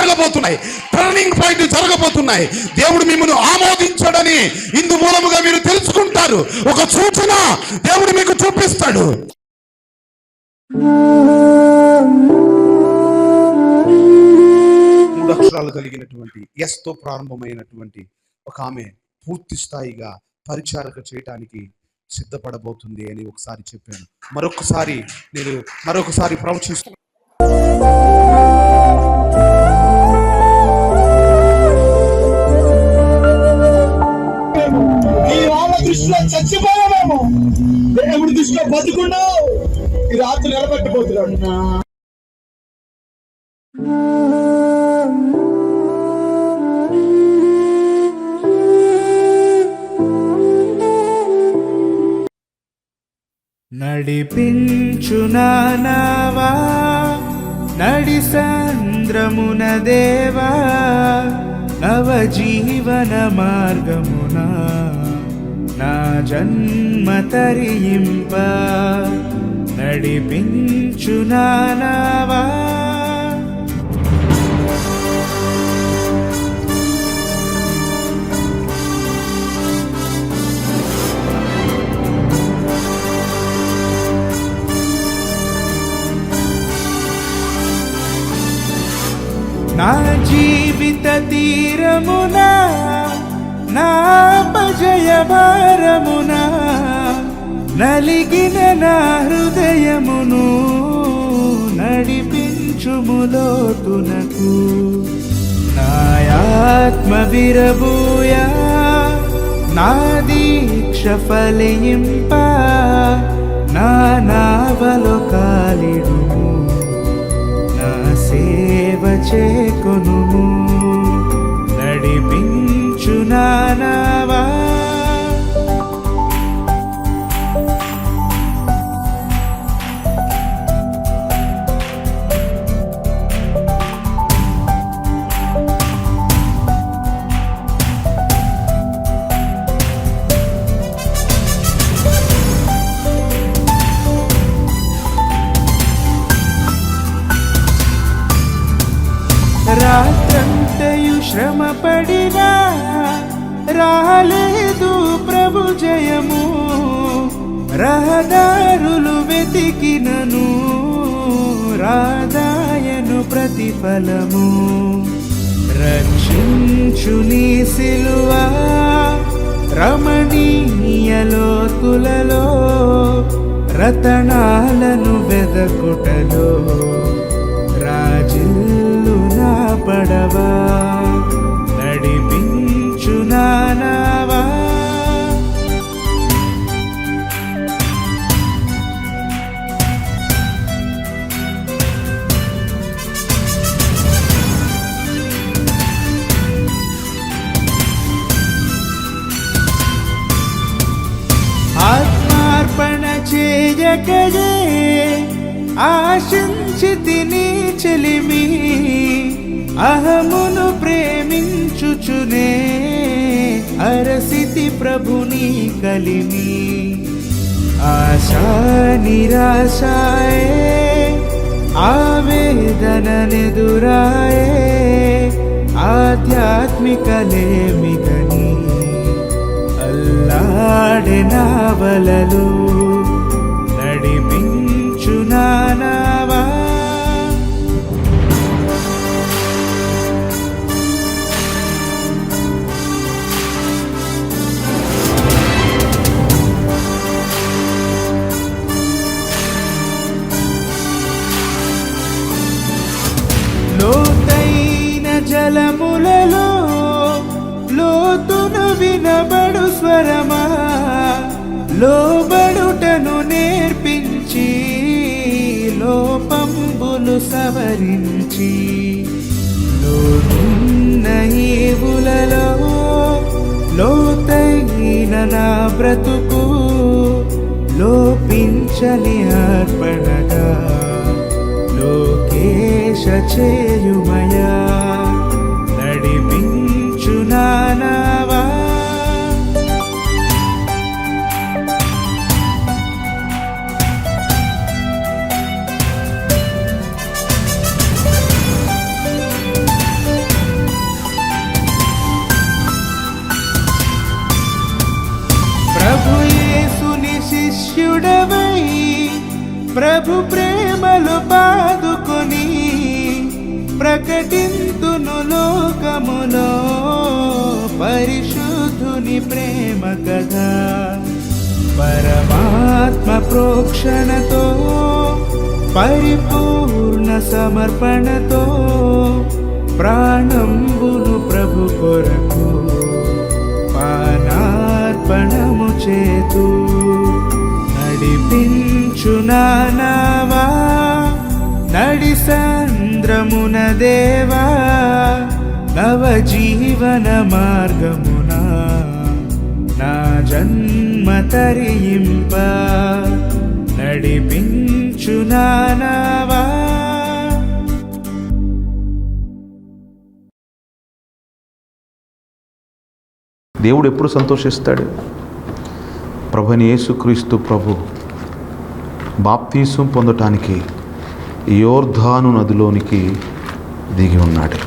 జరగబోతున్నాయి. Turning point జరగబోతున్నాయి. దేవుడు మిమ్మల్ని ఆమోదించాడని ఇందు మూలముగా మీరు తెలుసుకుంటారు. ఒక సూచన దేవుడు మీకు చూపిస్తాడు. మూడు అక్షరాలు కలిగినటువంటి ఎస్తో ప్రారంభమైనటువంటి ఒక ఆమె పూర్తి స్థాయిగా పరిచారక చేయటానికి సిద్ధపడబోతుంది అని ఒకసారి చెప్పాను. మరొకసారి నేను మరొకసారి ప్రవచిస్తున్నాను దృష్టిలో చచ్చిపోయామేమో? దేవుడి దృష్టిలో బతుకున్నావు. ఈ రాత్రి నిలబెట్టబోతున్నాడు. నడిపించునావా నడి సంద్రమున దేవా? నవ జీవన మార్గమున? నా జన్మ తరింప నడిపించు నానావా. నా జీవిత తీరమునా నా పజయ భారమున నలిగిన నా హృదయమును నడిపించుములోతునకు నాయాత్మ విరబూయా నా దీక్ష ఫలింప నా నావలో కాలిడు నా సేవ చేకొనుము నడిపించు రాత్రంతయు శ్రమ పడినా రాలేదు ప్రభు జయము. రహదారులు వెతికినను రాదాయను ప్రతిఫలము. రక్షించుని సిలువా సిలువా రమణీయలోతులలో రతనాలను వెదకుటలో. రాజిల్లు నా పడవా. ప్రభుని కలిమి. ఆశా నిరాశాయే ఆవేదన నెదురాయే ఆధ్యాత్మికలేమిగని అల్లాడే లోబడుటను నేర్పించి లోపంబులు సవరించి లోనున్న ఈవులలో లోతైన నా బ్రతుకు లోపించని అర్పణగా లోకేశ చేయుమయా. ప్రభు ప్రేమలు బాదుకొని ప్రకటింతును లోకములో పరిశుద్ధుని ప్రేమ కథ. పరమాత్మ ప్రోక్షణతో పరిపూర్ణ సమర్పణతో ప్రాణంబును ప్రభు కొరకు పానార్పణము చేతూ డిబించునానావా నడి సంద్రమున దేవా నవ జీవన మార్గమున? నా జన్మ తరింప నడిపించు దేవుడు ఎప్పుడు సంతోషిస్తాడు? ప్రభుని యేసుక్రీస్తు ప్రభు బాప్తీసం పొందటానికి యోర్ధాను నదిలోనికి దిగి ఉన్నాడు.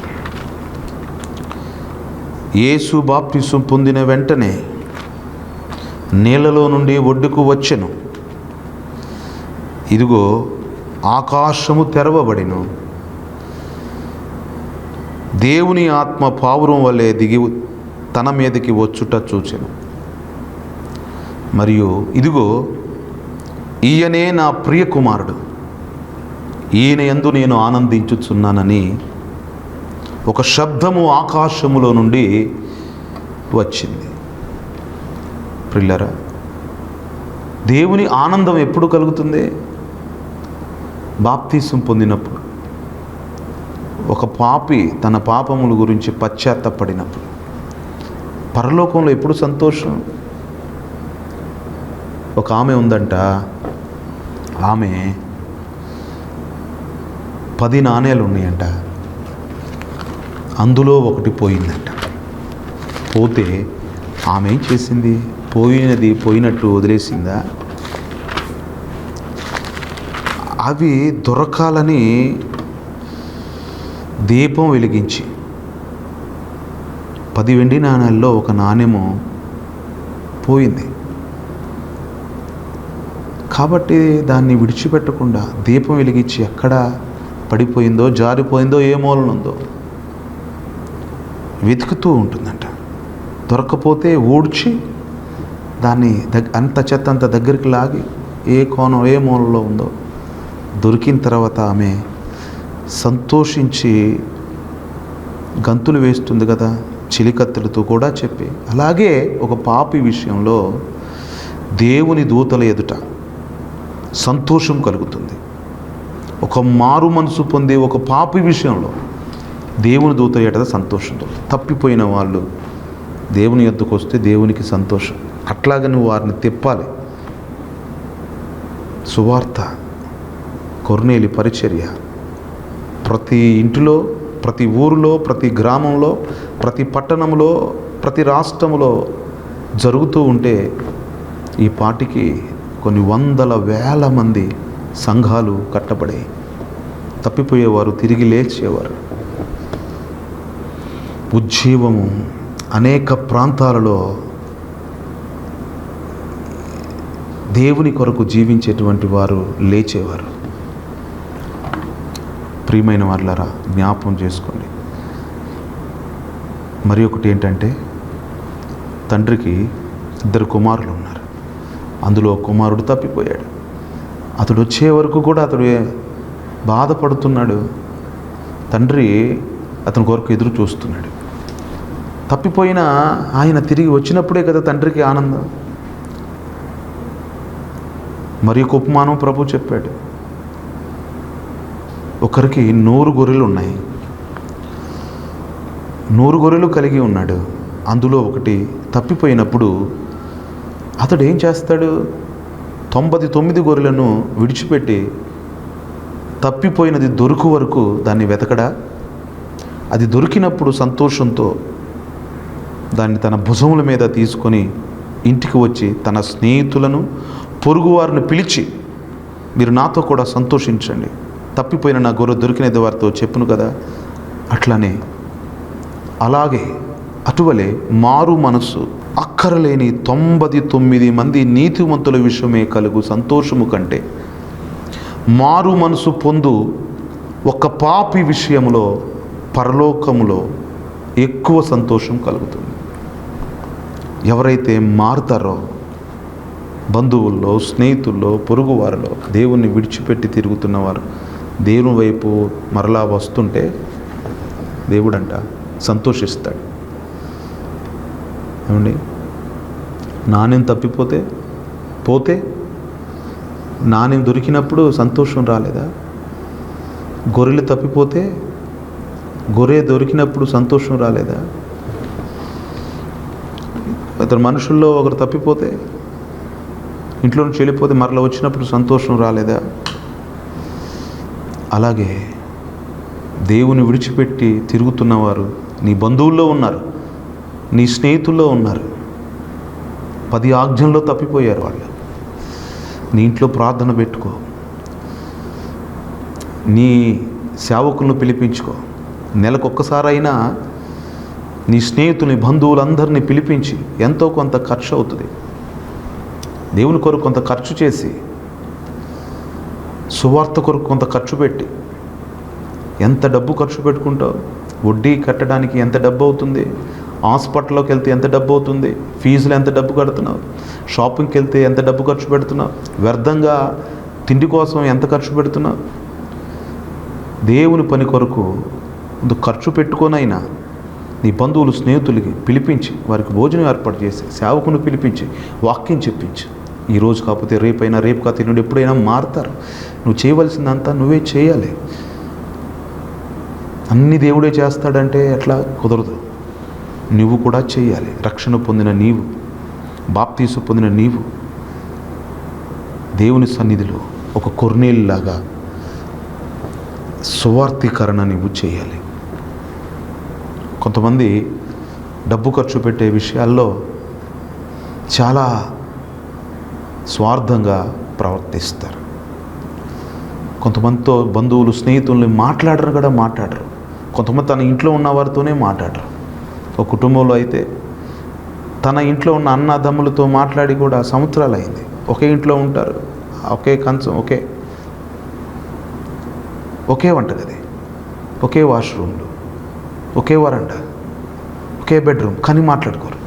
యేసు బాప్తీసం పొందిన వెంటనే నీళ్ళలో నుండి ఒడ్డుకు వచ్చెను. ఇదిగో ఆకాశము తెరవబడిను. దేవుని ఆత్మ పావురం వలె దిగి తన మీదకి వచ్చుట చూచెను. మరియు ఇదిగో ఈయనే నా ప్రియ కుమారుడు ఈయన ఎందు నేను ఆనందించుచున్నానని ఒక శబ్దము ఆకాశములో నుండి వచ్చింది. ప్రిల్లరా దేవుని ఆనందం ఎప్పుడు కలుగుతుంది? బాప్తీసం పొందినప్పుడు ఒక పాపి తన పాపముల గురించి పశ్చాత్తపడినప్పుడు. పరలోకంలో ఎప్పుడు సంతోషం? ఒక ఆమె ఉందంట. ఆమె పది నాణేలు ఉన్నాయంట అందులో ఒకటి పోయిందంట. పోతే ఆమె ఏం చేసింది? పోయినది పోయినట్టు వదిలేసిందా? అవి దొరకాలని దీపం వెలిగించి పది వెండి నాణాల్లో ఒక నాణ్యము పోయింది. కాబట్టి దాన్ని విడిచిపెట్టకుండా దీపం వెలిగించి ఎక్కడ పడిపోయిందో జారిపోయిందో ఏ మూలనుందో వెతుకుతూ ఉంటుందంట. దొరకపోతే ఊడ్చి దాన్ని దగ్ అంత చెత్త అంత దగ్గరికి లాగి ఏ కోణం ఏ మూలలో ఉందో దొరికిన తర్వాత ఆమె సంతోషించి గంతులు వేస్తుంది కదా చిలికత్తెలతో కూడా చెప్పి. అలాగే ఒక పాపి విషయంలో దేవుని దూతల ఎదుట సంతోషం కలుగుతుంది. ఒక మారు మనసు పొందే ఒక పాపి విషయంలో దేవుని దూత ఎడత సంతోషంతో. తప్పిపోయిన వాళ్ళు దేవుని ఎద్దుకు వస్తే దేవునికి సంతోషం. అట్లాగే నువ్వు వారిని తిప్పాలి. సువార్త కొర్నేలి పరిచర్య. ప్రతి ఇంటిలో ప్రతి ఊరిలో ప్రతి గ్రామంలో ప్రతి పట్టణంలో ప్రతి రాష్ట్రంలో జరుగుతూ ఉంటే ఈ పాటికి కొన్ని వందల వేల మంది సంఘాలు కట్టబడాయి. తప్పిపోయేవారు తిరిగి లేచేవారు. ఉజ్జీవము అనేక ప్రాంతాలలో దేవుని కొరకు జీవించేటువంటి వారు లేచేవారు. ప్రియమైన వాళ్ళరా జ్ఞాపం చేసుకోండి. మరి ఒకటి ఏంటంటే తండ్రికి ఇద్దరు కుమారులు అందులో కుమారుడు తప్పిపోయాడు. అతడు వచ్చే వరకు కూడా అతడు బాధపడుతున్నాడు. తండ్రి అతని కొరకు ఎదురు చూస్తున్నాడు. తప్పిపోయిన ఆయన తిరిగి వచ్చినప్పుడే కదా తండ్రికి ఆనందం. మరి ఒక ఉపమానం ప్రభు చెప్పాడు. ఒకరికి నూరు గొర్రెలు ఉన్నాయి. నూరు గొర్రెలు కలిగి ఉన్నాడు. అందులో ఒకటి తప్పిపోయినప్పుడు అతడు ఏం చేస్తాడు? తొంభై తొమ్మిది గొర్రెలను విడిచిపెట్టి తప్పిపోయినది దొరుకు వరకు దాన్ని వెతకడా? అది దొరికినప్పుడు సంతోషంతో దాన్ని తన భుజముల మీద తీసుకొని ఇంటికి వచ్చి తన స్నేహితులను పొరుగువారిని పిలిచి మీరు నాతో కూడా సంతోషించండి. తప్పిపోయిన నా గొర్రె దొరికినది వారితో చెప్పును కదా? అట్లనే అలాగే అటువలే మారు మనస్సు అక్కరలేని తొంభై తొమ్మిది మంది నీతిమంతుల విషయమే కలుగు సంతోషము కంటే. మారు మనసు పొందు ఒక పాపి విషయంలో పరలోకములో ఎక్కువ సంతోషం కలుగుతుంది. ఎవరైతే మారుతారో బంధువుల్లో స్నేహితుల్లో పొరుగువారిలో దేవుణ్ణి విడిచిపెట్టి తిరుగుతున్నవారు దేవుని వైపు మరలా వస్తుంటే దేవుడంట సంతోషిస్తాడు. ఏమండి? నాణ్యం తప్పిపోతే పోతే నాణ్యం దొరికినప్పుడు సంతోషం రాలేదా? గొర్రెలు తప్పిపోతే గొర్రె దొరికినప్పుడు సంతోషం రాలేదా? ఇతరు మనుషుల్లో ఒకరు తప్పిపోతే ఇంట్లో నుంచి వెళ్ళిపోతే మరలా వచ్చినప్పుడు సంతోషం రాలేదా? అలాగే దేవుని విడిచిపెట్టి తిరుగుతున్నవారు నీ బంధువుల్లో ఉన్నారు. నీ స్నేహితుల్లో ఉన్నారు. పది ఆజ్ఞల్లో తప్పిపోయారు వాళ్ళు. నీ ఇంట్లో ప్రార్థన పెట్టుకో. నీ సేవకులను పిలిపించుకో. నెలకొక్కసారైనా నీ స్నేహితుని బంధువులందరినీ పిలిపించి ఎంతో కొంత ఖర్చు అవుతుంది. దేవుని కొరకు కొంత ఖర్చు చేసి సువార్త కొరకు కొంత ఖర్చు పెట్టి ఎంత డబ్బు ఖర్చు పెట్టుకుంటావు? వడ్డీ కట్టడానికి ఎంత డబ్బు అవుతుంది? హాస్పిటల్లోకి వెళ్తే ఎంత డబ్బు అవుతుంది? ఫీజులు ఎంత డబ్బు కడుతున్నావు? షాపింగ్కి వెళ్తే ఎంత డబ్బు ఖర్చు పెడుతున్నావు? వ్యర్థంగా తిండి కోసం ఎంత ఖర్చు పెడుతున్నావు? దేవుని పని కొరకు కొంత ఖర్చు పెట్టుకొనైనా నీ బంధువులు స్నేహితులకి పిలిపించి వారికి భోజనం ఏర్పాటు చేసి సేవకుని పిలిపించి వాక్యం చెప్పించి. ఈరోజు కాకపోతే రేపైనా రేపు కాకపోతే నుండి ఎప్పుడైనా మారుతారు. నువ్వు చేయవలసిందంతా నువ్వే చేయాలి. అన్ని దేవుడే చేస్తాడంటే ఎట్లా కుదరదు. నువ్వు కూడా చేయాలి. రక్షణ పొందిన నీవు బాప్తీసు పొందిన నీవు. దేవుని సన్నిధిలో ఒక కొర్నేలులాగా సువార్థీకరణ నువ్వు చేయాలి. కొంతమంది డబ్బు ఖర్చు పెట్టే విషయాల్లో చాలా స్వార్థంగా ప్రవర్తిస్తారు. కొంతమందితో బంధువులు స్నేహితుల్ని మాట్లాడరు కూడా మాట్లాడరు. కొంతమంది తన ఇంట్లో ఉన్న వారితోనే మాట్లాడరు. ఒక కుటుంబంలో అయితే తన ఇంట్లో ఉన్న అన్నదమ్ములతో మాట్లాడి కూడా సంవత్సరాలు అయింది ఒకే ఇంట్లో ఉంటారు. ఒకే కంచం ఒకే ఒకే వంటగది ఒకే వాష్రూమ్లు ఒకే వరండా ఒకే బెడ్రూమ్ కానీ మాట్లాడుకోరు.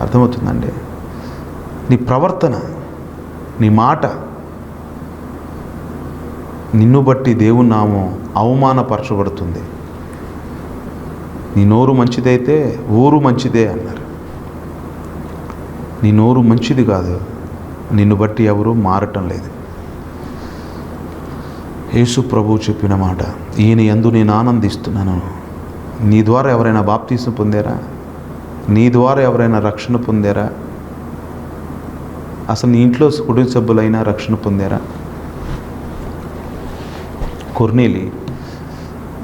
అర్థమవుతుందండి? నీ ప్రవర్తన నీ మాట నిన్ను బట్టి దేవునామం అవమానపరచబడుతుంది. నీ నోరు మంచిదైతే ఊరు మంచిదే అన్నారు. నీ నోరు మంచిది కాదు నిన్ను బట్టి ఎవరు మారటం లేదు. యేసు ప్రభు చెప్పిన మాట ఈయన ఎందు నేను ఆనందిస్తున్నాను. నీ ద్వారా ఎవరైనా బాప్తీసం పొందారా? నీ ద్వారా ఎవరైనా రక్షణ పొందారా? అసలు నీ ఇంట్లో కుటుంబ సభ్యులైనా రక్షణ పొందారా? కొర్నీలి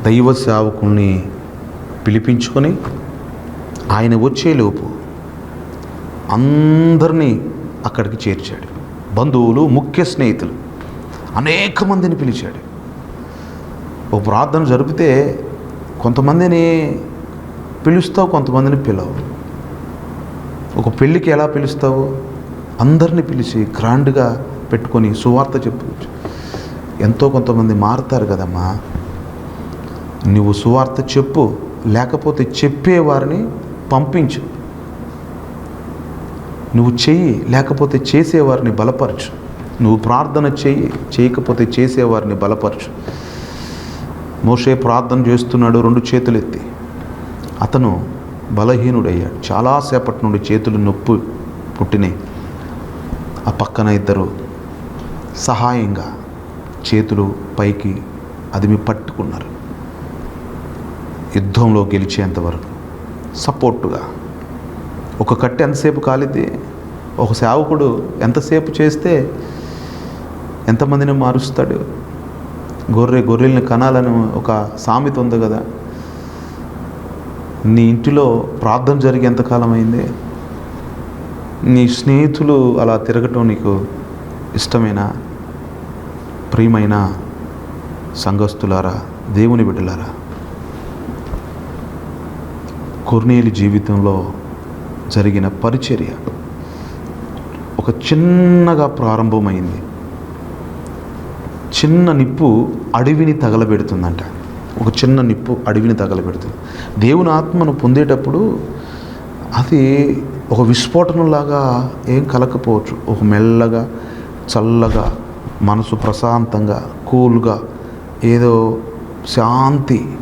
దైవ సేవకుల్ని పిలిపించుకొని ఆయన వచ్చేలోపు అందరినీ అక్కడికి చేర్చాడు. బంధువులు ముఖ్య స్నేహితులు అనేక మందిని పిలిచాడు. ఒక ప్రార్థన జరిపితే కొంతమందిని పిలుస్తావు కొంతమందిని పిలవు. ఒక పెళ్ళికి ఎలా పిలుస్తావు? అందరిని పిలిచి గ్రాండ్గా పెట్టుకొని సువార్త చెప్పవచ్చు ఎంతో కొంతమంది మారుతారు కదమ్మా. నువ్వు సువార్త చెప్పు లేకపోతే చెప్పేవారిని పంపించు. నువ్వు చెయ్యి లేకపోతే చేసేవారిని బలపరచు. నువ్వు ప్రార్థన చెయ్యి చేయకపోతే చేసేవారిని బలపరచు. మోషే ప్రార్థన చేస్తున్నాడు రెండు చేతులు ఎత్తి అతను బలహీనుడయ్యాడు. చాలాసేపటి నుండి చేతులు నొప్పి పుట్టినాయి. ఆ పక్కన ఇద్దరు సహాయంగా చేతులు పైకి అదిమి పట్టుకున్నారు. యుద్ధంలో గెలిచేంత వరకు సపోర్టుగా. ఒక కట్టె ఎంతసేపు కాలిద్ది? ఒక సేవకుడు ఎంతసేపు చేస్తే ఎంతమందిని మారుస్తాడు? గొర్రె గొర్రెల్ని కనాలని ఒక సామెత ఉంది కదా. నీ ఇంటిలో ప్రార్థన జరిగి ఎంతకాలం అయింది? నీ స్నేహితులు అలా తిరగటం నీకు ఇష్టమైన? ప్రియమైన సంఘస్థులారా దేవుని బిడ్డలారా కొర్నేలి జీవితంలో జరిగిన పరిచర్య ఒక చిన్నగా ప్రారంభమైంది. చిన్న నిప్పు అడవిని తగలబెడుతుందంట. ఒక చిన్న నిప్పు అడవిని తగలబెడుతుంది. దేవుని ఆత్మను పొందేటప్పుడు అది ఒక విస్ఫోటనలాగా ఏం కలకపోవచ్చు. ఒక మెల్లగా చల్లగా మనసు ప్రశాంతంగా కూల్గా ఏదో శాంతి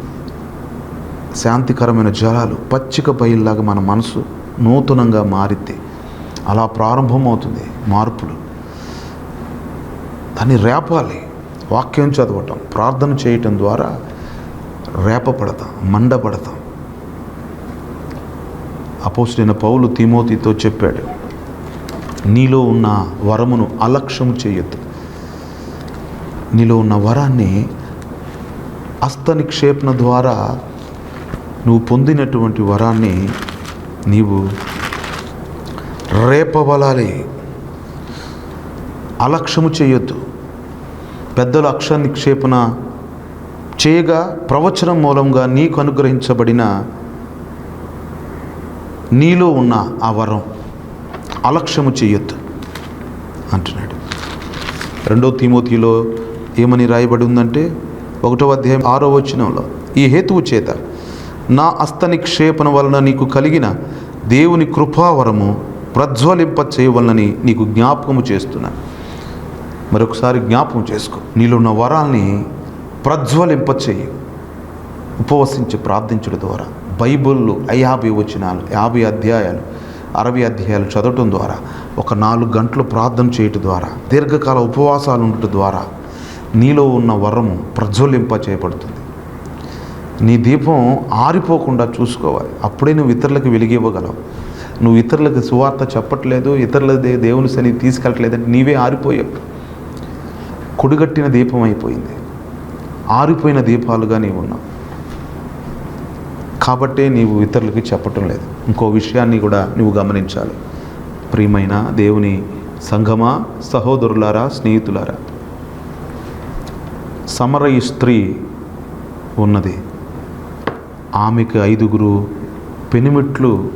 శాంతికరమైన జలాలు పచ్చిక బయల్లాగా మన మనసు నూతనంగా మారితే అలా ప్రారంభమవుతుంది మార్పులు. దాన్ని రేపాలి. వాక్యం చదవటం ప్రార్థన చేయటం ద్వారా రేపపడతాం మండపడతాం అపోసిన పౌలు తిమోతితో చెప్పాడు నీలో ఉన్న వరమును అలక్ష్యం చేయొద్దు. నీలో ఉన్న వరాన్ని హస్తనిక్షేపణ ద్వారా నువ్వు పొందినటువంటి వరాన్ని నీవు రేపవలాలి. అలక్ష్యము చేయొద్దు. పెద్దల అక్ష నిక్షేపణ చేయగా ప్రవచనం మూలంగా నీకు అనుగ్రహించబడిన నీలో ఉన్న ఆ వరం అలక్ష్యము చేయొద్దు అంటున్నాడు. రెండో తిమోతిలో ఏమని రాయబడి ఉందంటే ఒకటో అధ్యాయం ఆరో వచనంలో ఈ హేతువు చేత నా అస్తనిక్షేపణ వలన నీకు కలిగిన దేవుని కృపావరము ప్రజ్వలింప చేయవలనని నీకు జ్ఞాపకము చేస్తున్నాను మరొకసారి జ్ఞాపకం చేసుకో. నీలో ఉన్న వరాల్ని ప్రజ్వలింప చేయి ఉపవసించి ప్రార్థించడం ద్వారా. బైబిల్లో యాభై వచనాలు యాభై అధ్యాయాలు అరవై అధ్యాయాలు చదవటం ద్వారా ఒక నాలుగు గంటలు ప్రార్థన చేయటం ద్వారా దీర్ఘకాల ఉపవాసాలు ఉండటం ద్వారా నీలో ఉన్న వరము ప్రజ్వలింప చేయబడుతుంది నీ దీపం ఆరిపోకుండా చూసుకోవాలి. అప్పుడే నువ్వు ఇతరులకు వెలిగివ్వగలవు. నువ్వు ఇతరులకు సువార్త చెప్పట్లేదు ఇతరుల దే- దేవుని సని తీసుకెళ్ళట్లేదంటే నీవే ఆరిపోయావు. కొడుగట్టిన దీపం అయిపోయింది. ఆరిపోయిన దీపాలుగా నీవు ఉన్నావు. కాబట్టే నీవు ఇతరులకి చెప్పటం లేదు. ఇంకో విషయాన్ని కూడా నువ్వు గమనించాలి. ప్రియమైన దేవుని సంఘమా సహోదరులారా స్నేహితులారా సమరయ స్త్రీ ఉన్నది. ఆమెకు ఐదుగురు పెనిమిట్లు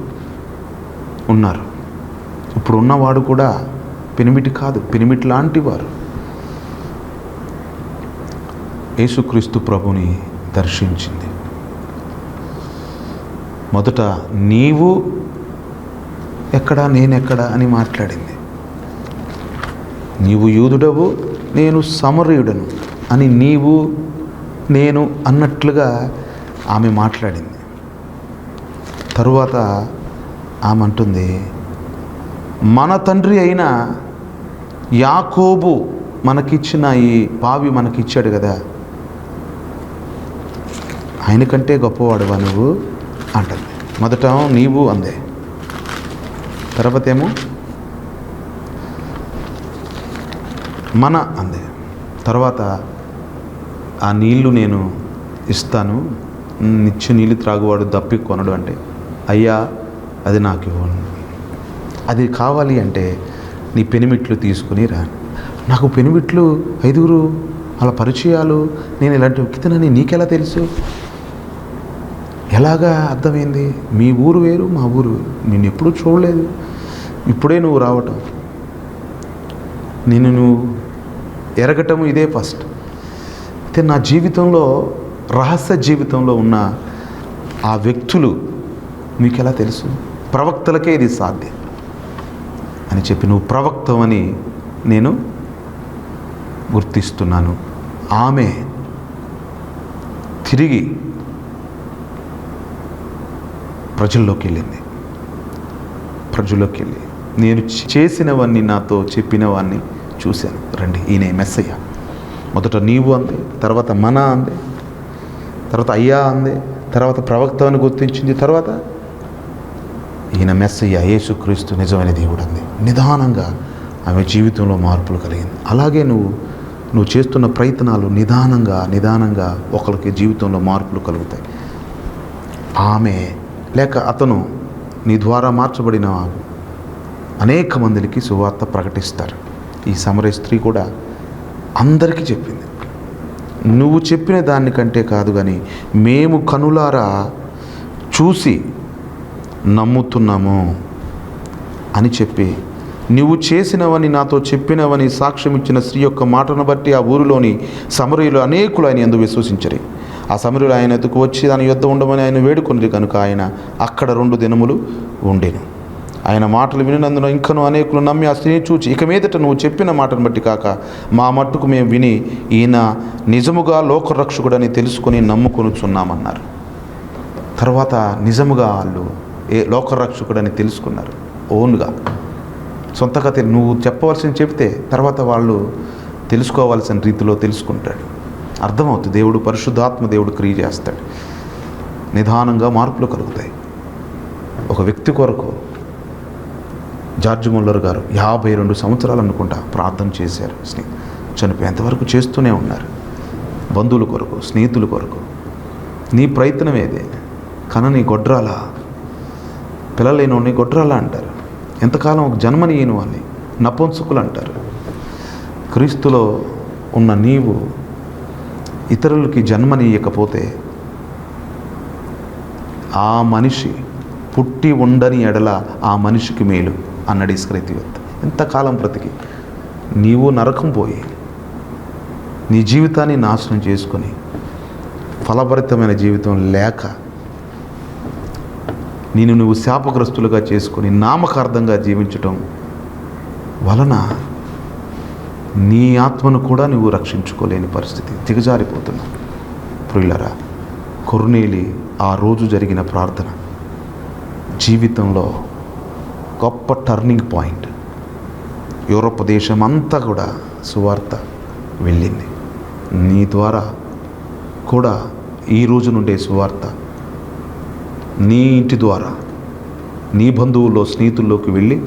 ఉన్నారు. ఇప్పుడు ఉన్నవాడు కూడా పెనిమిటి కాదు పెనిమిటి లాంటి వారు. యేసుక్రీస్తు ప్రభుని దర్శించింది. మొదట నీవు ఎక్కడా నేనెక్కడా అని మాట్లాడింది. నీవు యూదుడవు నేను సమరయుడను అని నీవు నేను అన్నట్లుగా ఆమె మాట్లాడింది. తరువాత ఆమె అంటుంది మన తండ్రి అయిన యాకోబు మనకిచ్చిన ఈ పావి మనకిచ్చాడు కదా. ఆయన కంటే గొప్పవాడువా నువ్వు? అంటుంది. మొదట నీవు అందే. తర్వాత ఏమో మన అందే. తర్వాత ఆ నీళ్ళు నేను ఇస్తాను. నిత్యం నీళ్ళు త్రాగువాడు దప్పి కొనడు అంటే అయ్యా అది నాకు ఇవ్వను. అది కావాలి అంటే నీ పెనిమిట్లు తీసుకుని రా. నాకు పెనిమిట్లు ఐదుగురు వాళ్ళ పరిచయాలు నేను ఇలాంటి వ్యక్తినని నీకెలా తెలుసు? ఎలాగా అర్థమైంది? మీ ఊరు వేరు మా ఊరు వేరు. నేను ఎప్పుడూ చూడలేదు. ఇప్పుడే నువ్వు రావటం. నేను నువ్వు ఎరగటం ఇదే ఫస్ట్. అయితే నా జీవితంలో రహస్య జీవితంలో ఉన్న ఆ వ్యక్తులు మీకు ఎలా తెలుసు? ప్రవక్తలకే ఇది సాధ్యం అని చెప్పి నువ్వు ప్రవక్తవని నేను గుర్తిస్తున్నాను. ఆమె తిరిగి ప్రజల్లోకి వెళ్ళింది ప్రజల్లోకి వెళ్ళి నేను చేసినవన్నీ నాతో చెప్పినవన్నీ చూశాను. రండి ఈయన మెస్సయ్య. మొదట నీవు అంది తర్వాత మన అంది తర్వాత అయ్యా అంది. తర్వాత ప్రవక్త అని గుర్తించింది. తర్వాత ఈయన మెస్సయ్య యేసుక్రీస్తు నిజమైన దేవుడు అంది. నిదానంగా ఆమె జీవితంలో మార్పులు కలిగింది. అలాగే నువ్వు నువ్వు చేస్తున్న ప్రయత్నాలు నిదానంగా నిదానంగా ఒకరికి జీవితంలో మార్పులు కలుగుతాయి. ఆమె లేక అతను నీ ద్వారా మార్చబడిన అనేక మందికి సువార్త ప్రకటిస్తారు. ఈ సమరే స్త్రీ కూడా అందరికీ చెప్పింది. నువ్వు చెప్పిన దానికంటే కాదు కానీ మేము కనులారా చూసి నమ్ముతున్నాము అని చెప్పి నువ్వు చేసినవని నాతో చెప్పినవని సాక్ష్యం ఇచ్చిన స్త్రీ యొక్క మాటను బట్టి ఆ ఊరిలోని సమరయులు అనేకులు ఆయన ఎందుకు విశ్వసించరు. ఆ సమరులు ఆయన ఎదుకు వచ్చి దాని యుద్ధ ఉండమని ఆయన వేడుకొనిరి కనుక ఆయన అక్కడ రెండు దినములు ఉండేను. ఆయన మాటలు వినినందున ఇంకను అనేకులు నమ్మి ఆ స్త్రీని చూచి ఇక మీదట నువ్వు చెప్పిన మాటను బట్టి కాక మా మట్టుకు మేము విని ఈయన నిజముగా లోకరక్షకుడని తెలుసుకొని నమ్ముకొనుచున్నామన్నారు. తర్వాత నిజముగా వాళ్ళు ఏ లోకరక్షకుడని తెలుసుకున్నారు. ఓన్గా సొంతగా నువ్వు చెప్పవలసింది చెప్తే తర్వాత వాళ్ళు తెలుసుకోవాల్సిన రీతిలో తెలుసుకుంటాడు. అర్థమవుతుంది దేవుడు పరిశుద్ధాత్మ దేవుడు క్రియ చేస్తాడు. నిదానంగా మార్పులు కలుగుతాయి. ఒక వ్యక్తి కొరకు జార్జ్ ముల్లర్ గారు యాభై రెండు సంవత్సరాలు అనుకుంటా ప్రార్థన చేశారు. స్నే చనిపోయేంతవరకు చేస్తూనే ఉన్నారు. బంధువుల కొరకు స్నేహితుల కొరకు. నీ ప్రయత్నం ఏదే? కనని గొడ్రాల? పిల్లలేనోని గొడ్రాల అంటారు. ఎంతకాలం ఒక జన్మనియను అని వాళ్ళని అంటారు. క్రీస్తులో ఉన్న నీవు ఇతరులకి జన్మనీయకపోతే ఆ మనిషి పుట్టి ఉండని ఎడల ఆ మనిషికి మేలు. అన్నాడు ఇస్క్రైతివత్ ఎంతకాలం బ్రతికి నీవు నరకం పోయి నీ జీవితాన్ని నాశనం చేసుకొని ఫలభరితమైన జీవితం లేక నేను నువ్వు శాపగ్రస్తులుగా చేసుకొని నామకార్థంగా జీవించటం వలన నీ ఆత్మను కూడా నువ్వు రక్షించుకోలేని పరిస్థితి దిగజారిపోతున్నావు ప్రియులరా కొర్నేలి ఆ రోజు జరిగిన ప్రార్థన జీవితంలో గొప్ప టర్నింగ్ పాయింట్ యూరోప్ దేశం అంతా కూడా సువార్త వెళ్ళింది. నీ ద్వారా కూడా ఈ రోజు నుండే సువార్త. నీ ఇంటి ద్వారా నీ బంధువుల్లో స్నేహితుల్లోకి వెళ్ళి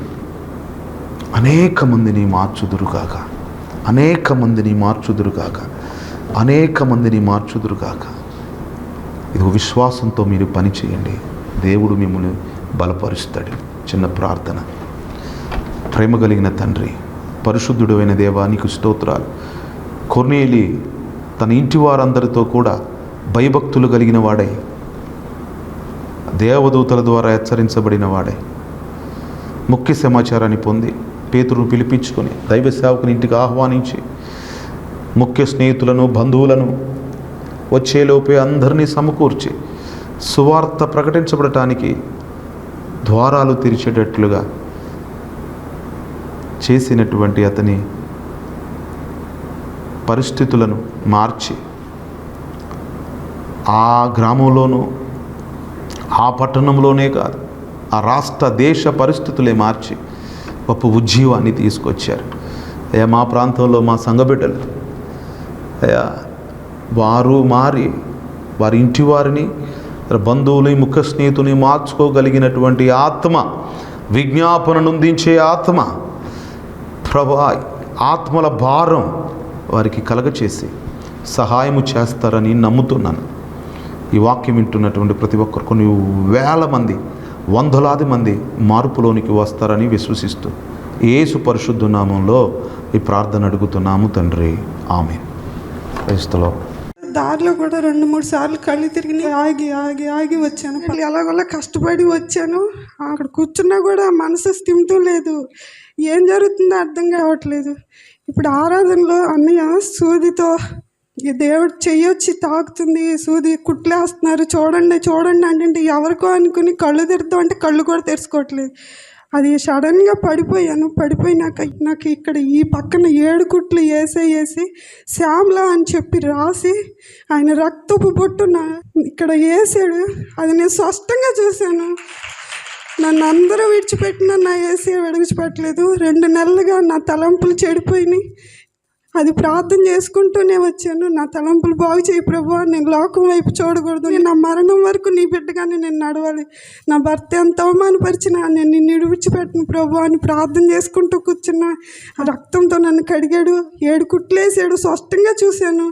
అనేక మందిని మార్చుదురుగాక. అనేక మందిని మార్చుదురుగాక. అనేక మందిని మార్చుదురుగాక. ఇది విశ్వాసంతో మీరు పని చేయండి. దేవుడు మిమ్మల్ని బలపరుస్తాడు. చిన్న ప్రార్థన. ప్రేమ కలిగిన తండ్రి పరిశుద్ధుడు అయిన దేవా నీకు స్తోత్రాలు. కొర్నేలి తన ఇంటి వారందరితో కూడా భయభక్తులు కలిగిన వాడై దేవదూతల ద్వారా హెచ్చరించబడిన వాడే ముఖ్య సమాచారాన్ని పొంది పేతురును పిలిపించుకొని దైవ సేవకుని ఇంటికి ఆహ్వానించి ముఖ్య స్నేహితులను బంధువులను వచ్చేలోపే అందరినీ సమకూర్చి సువార్త ప్రకటించబడటానికి ద్వారాలు తెరిచేటట్లుగా చేసినటువంటి అతని పరిస్థితులను మార్చి ఆ గ్రామంలోనూ ఆ పట్టణంలోనే కాదు ఆ రాష్ట్ర దేశ పరిస్థితులే మార్చి గొప్ప ఉజ్జీవాన్ని తీసుకొచ్చారు. అయ్యా మా ప్రాంతంలో మా సంఘబిడ్డలు అయ్యా వారు మారి వారి ఇంటి వారిని బంధువుని ముఖ స్నేహితుని మార్చుకోగలిగినటువంటి ఆత్మ విజ్ఞాపన నుందించే ఆత్మ ప్రభా ఆత్మల భారం వారికి కలగచేసి సహాయము చేస్తారని నమ్ముతున్నాను. ఈ వాక్యం వింటున్నటువంటి ప్రతి ఒక్కరు కొన్ని వేల మంది వందలాది మంది మార్పులోనికి వస్తారని విశ్వసిస్తూ ఏసు పరిశుద్ధ నామంలో ఈ ప్రార్థన అడుగుతున్నాము తండ్రి. ఆమె క్రైస్తలో దారిలో కూడా రెండు మూడు సార్లు కళ్ళు తిరిగి ఆగి ఆగి ఆగి వచ్చాను. ఎలాగోలా కష్టపడి వచ్చాను. అక్కడ కూర్చున్నా కూడా మనసు స్థిమితం లేదు. ఏం జరుగుతుందో అర్థం కావట్లేదు. ఇప్పుడు ఆరాధనలో అన్నయ్య సూదితో ఈ దేవుడు చెయ్యొచ్చి తాకుతుంది. సూది కుట్లేస్తున్నారు. చూడండి చూడండి అంటే ఎవరికో అనుకుని కళ్ళు తెరుద్దాం అంటే కళ్ళు కూడా తెరుచుకోవట్లేదు. అది సడన్గా పడిపోయాను. పడిపోయినాక నాకు ఇక్కడ ఈ పక్కన ఏడు కుట్లు వేసేసి శ్యామ్లా అని చెప్పి రాసి ఆయన రక్తపు బొట్టు నా ఇక్కడ వేసాడు అది నేను స్పష్టంగా చూశాను. నన్ను అందరూ విడిచిపెట్టిన నా ఏసీ విడిచిపెట్టలేదు. రెండు నెలలుగా నా తలంపులు చెడిపోయినాయి. అది ప్రార్థన చేసుకుంటూనే వచ్చాను. నా తలంపులు బాగు చేయి ప్రభు నేను లోకం వైపు చూడకూడదు. నేను నా మరణం వరకు నీ బిడ్డగానే నేను నడవాలి. నా భర్త ఎంత అవమానపరిచిన నేను నిన్ను విడిచిపెట్టను ప్రభు అని ప్రార్థన చేసుకుంటూ కూర్చున్నా ఆ రక్తంతో నన్ను కడిగాడు. ఏడు కుట్లేసాడు స్పష్టంగా చూశాను.